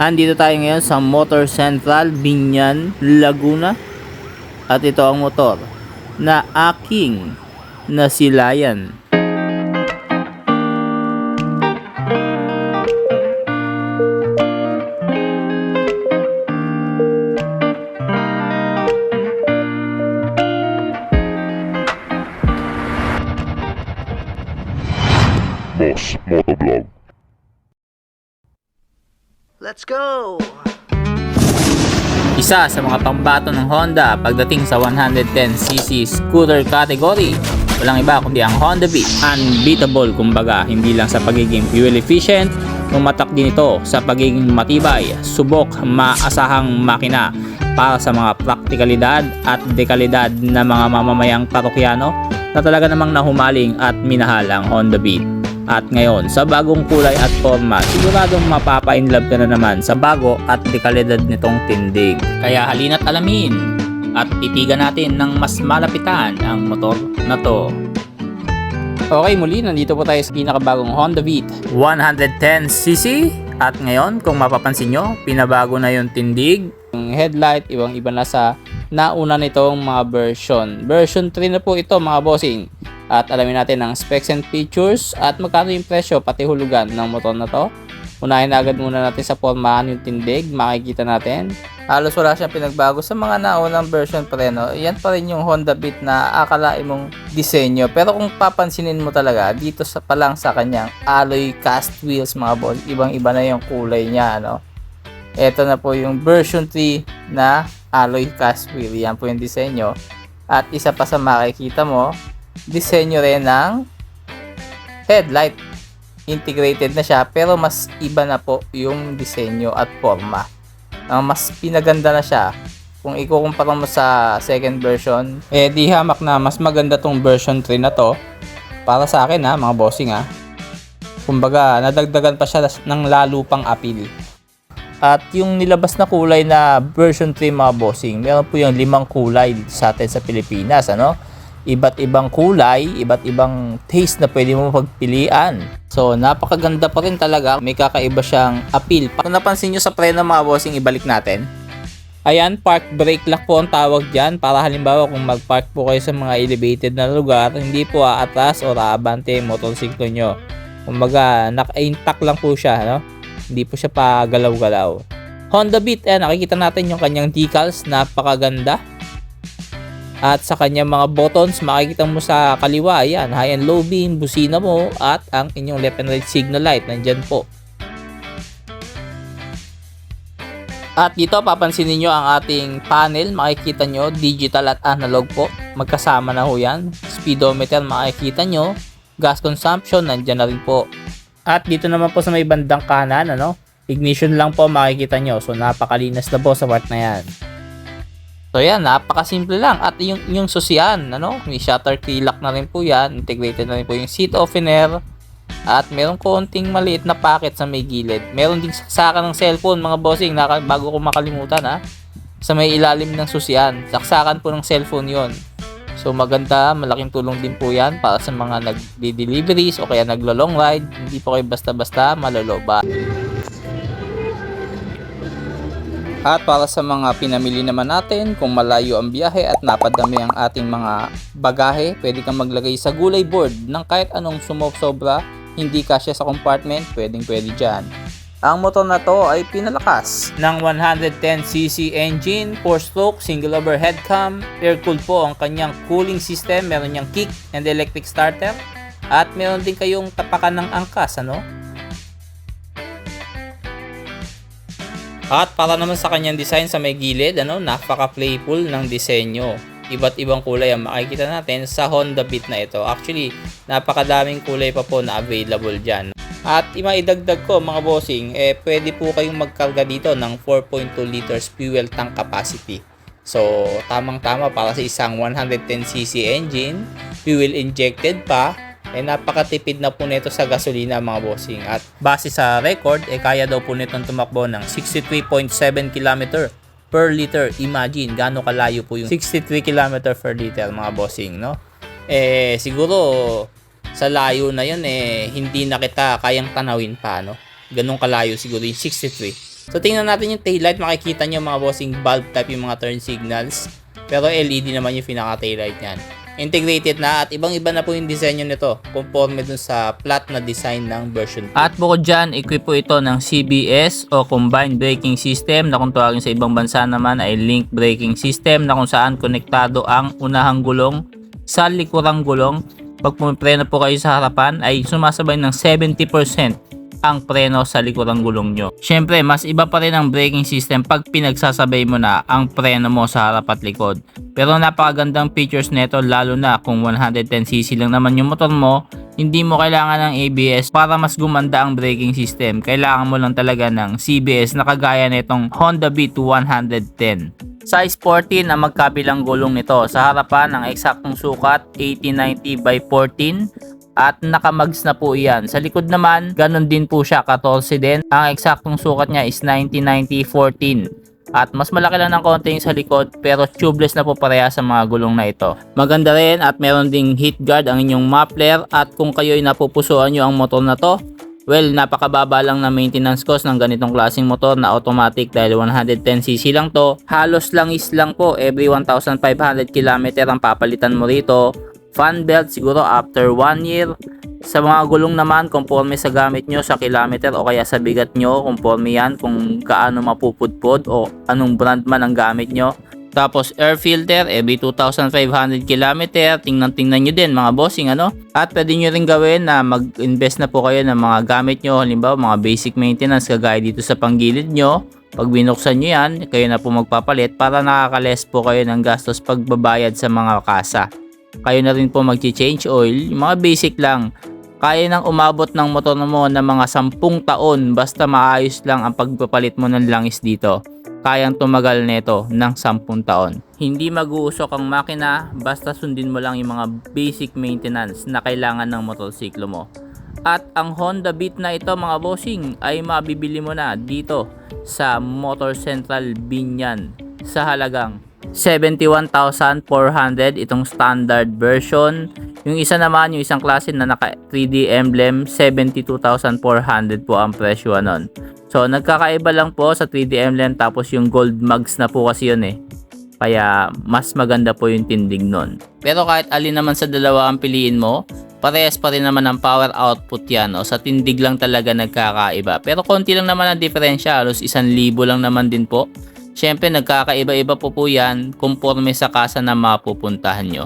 Andito tayo ngayon sa Motor Central, Binyan, Laguna. At ito ang motor na aking nasilayan. Boss Motovlog. Let's go! Isa sa mga pambato ng Honda pagdating sa 110cc scooter category. Walang iba kundi ang Honda Beat. Unbeatable kumbaga, hindi lang sa pagiging fuel efficient, tumatak din ito sa pagiging matibay, subok, maasahang makina para sa mga praktikalidad at dekalidad na mga mamamayang parokyano na talaga namang nahumaling at minahal ang Honda Beat. At ngayon, sa bagong kulay at forma, siguradong mapapa-inlove ka na naman sa bago at dekalidad nitong tindig. Kaya halina't alamin at titigan natin ng mas malapitan ang motor na to. Okay, muli nandito po tayo sa pinakabagong Honda Beat 110cc at ngayon kung mapapansin nyo, pinabago na yung tindig. Yung headlight, ibang iba na sa nauna nitong mga version. Version 3 na po ito mga bossing. At alamin natin ang specs and features at magkano yung presyo pati hulugan ng motor na to. Unahin na agad muna natin sa formahan yung tindig, makikita natin. Halos wala siyang pinagbago sa mga naunang version pa rin. No? Yan pa rin yung Honda Beat na akalain mong disenyo. Pero kung papansinin mo talaga, dito sa pa lang sa kanyang alloy cast wheels mga boss, ibang iba na yung kulay niya. Ano? Ito na po yung version 3 na alloy cast wheel. Yan po yung disenyo. At isa pa sa makikita mo, disenyo rin ng headlight. Integrated na siya pero mas iba na po yung disenyo at forma. Ang mas pinaganda na siya. Kung ikukumpara mo sa second version, eh di hamak na mas maganda tong version 3 na to. Para sa akin ha, mga bossing ha. Kumbaga, nadagdagan pa siya ng lalo pang appeal. At yung nilabas na kulay na version 3 mga bossing, meron po yung limang kulay dito sa atin sa Pilipinas, ano? Iba't ibang kulay, iba't ibang taste na pwede mo pagpilian. So, napakaganda pa rin talaga. May kakaiba siyang appeal. Kung napansin nyo sa preno mga bossing, ibalik natin. Ayan, park brake lock po ang tawag dyan para halimbawa kung mag-park po kayo sa mga elevated na lugar, hindi po aatras o aabante yung motorsiklo nyo. Kumbaga, naka-intact lang po siya, no? Hindi po siya pa galaw-galaw. Honda Beat, eh, nakikita natin yung kanyang decals, napakaganda. At sa kanyang mga buttons, makikita mo sa kaliwa, ayan, high and low beam, busina mo, at ang inyong left and right signal light, nandyan po. At dito papansinin nyo ang ating panel, makikita nyo digital at analog po. Magkasama na ho yan. Speedometer makikita nyo. Gas consumption nandyan na rin po. At dito naman po sa may bandang kanan, ano, ignition lang po makikita nyo. So napakalinas na po sa part na yan. So yan, napakasimple lang. At yung, yung susian, ano, may shutter key lock na rin po yan. Integrated na rin po yung seat opener. At meron konting maliit na packet sa may gilid. Meron ding saksakan ng cellphone mga bossing naka, bago ko makalimutan ha. Sa may ilalim ng susian. Saksakan po ng cellphone yon. So maganda, malaking tulong din po yan para sa mga nagdi-deliveries o kaya naglo-long ride. Hindi po kayo basta-basta maloloba. At para sa mga pinamili naman natin, kung malayo ang biyahe at napadami ang ating mga bagahe, pwede kang maglagay sa gulay board ng kahit anong sumobra, hindi kasya sa compartment, pwedeng pwede dyan. Ang motor na to ay pinalakas ng 110cc engine, 4-stroke, single overhead cam, air-cooled po ang kanyang cooling system, meron niyang kick and electric starter, at meron din kayong tapakan ng angkas, ano? At para naman sa kanyang design sa may gilid, ano, napaka-playful ng disenyo. Iba't ibang kulay ang makikita natin sa Honda Beat na ito. Actually, napakadaming kulay pa po na available dyan. At imaidagdag ko mga bossing, eh, pwede po kayong magkarga dito ng 4.2 liters fuel tank capacity. So, tamang-tama para sa isang 110cc engine, fuel injected pa, eh napakatipid na po nito sa gasolina mga bossing. At base sa record, eh kaya daw po nitong tumakbo ng 63.7 km per liter. Imagine gaano kalayo po yung 63 km per liter mga bossing, no? Eh siguro sa layo na yun eh hindi na kita kayang tanawin pa, no? Ganong kalayo siguro yung 63. So tingnan natin yung taillight, makikita nyo mga bossing bulb type yung mga turn signals. Pero LED naman yung pinaka taillight niyan. Integrated na at ibang iba na po yung disenyo nito conforme dun sa flat na design ng version 2. At bukod dyan, equip po ito ng CBS o Combined Braking System na kung tawagin sa ibang bansa naman ay Link Braking System na kung saan konektado ang unahang gulong sa likurang gulong. Pag pumipreno po kayo sa harapan ay sumasabay ng 70% ang preno sa likurang gulong nyo. Siyempre, mas iba pa rin ang braking system pag pinagsasabay mo na ang preno mo sa harap at likod. Pero napakagandang features nito lalo na kung 110cc lang naman yung motor mo, hindi mo kailangan ng ABS para mas gumanda ang braking system. Kailangan mo lang talaga ng CBS na kagaya nitong Honda Beat 110. Size 14 ang magkabilang gulong nito. Sa harapan, ang eksaktong sukat 8090 by 14 at nakamags na po iyan. Sa likod naman, ganun din po siya, 14 din. Ang eksaktong sukat niya is 9090-14. At mas malaki lang ng konti yung sa likod pero tubeless na po pareha sa mga gulong na ito. Maganda rin at meron ding heat guard ang inyong muffler at kung kayo'y napupusuan nyo ang motor na to, well napakababa lang na maintenance cost ng ganitong klaseng motor na automatic dahil 110cc lang to. Halos lang is lang po every 1,500 km ang papalitan mo rito fan belt siguro after 1 year. Sa mga gulong naman, conforme sa gamit nyo sa kilometer o kaya sa bigat nyo, conforme yan kung kaano mapupudpod o anong brand man ang gamit nyo. Tapos air filter every 2,500 km. Tingnan tingnan nyo din mga bossing ano. At pwede nyo rin gawin na mag-invest na po kayo ng mga gamit nyo. Halimbawa mga basic maintenance kagaya dito sa panggilid nyo. Pag binuksan nyo yan, kayo na po magpapalit para nakakales po kayo ng gastos pagbabayad sa mga kasa kayo na rin po mag-change oil, yung mga basic lang. Kaya nang umabot ng motor mo ng mga 10 taon basta maayos lang ang pagpapalit mo ng langis dito. Kayang tumagal nito ng 10 taon. Hindi mag-uusok ang makina basta sundin mo lang yung mga basic maintenance na kailangan ng motorsiklo mo. At ang Honda Beat na ito mga bossing ay mabibili mo na dito sa Motor Central Binyan sa halagang 71,400 itong standard version. Yung isa naman, yung isang klase na naka 3D emblem, 72,400 po ang presyo nun. So, nagkakaiba lang po sa 3D emblem tapos yung gold mugs na po kasi yun eh. Kaya, mas maganda po yung tindig nun. Pero kahit alin naman sa dalawa ang piliin mo, parehas pa rin naman ang power output yan o sa tindig lang talaga nagkakaiba. Pero konti lang naman ang diferensya, halos 1,000 lang naman din po. Siyempre nagkakaiba-iba po po yan conforme sa kasa na mapupuntahan nyo.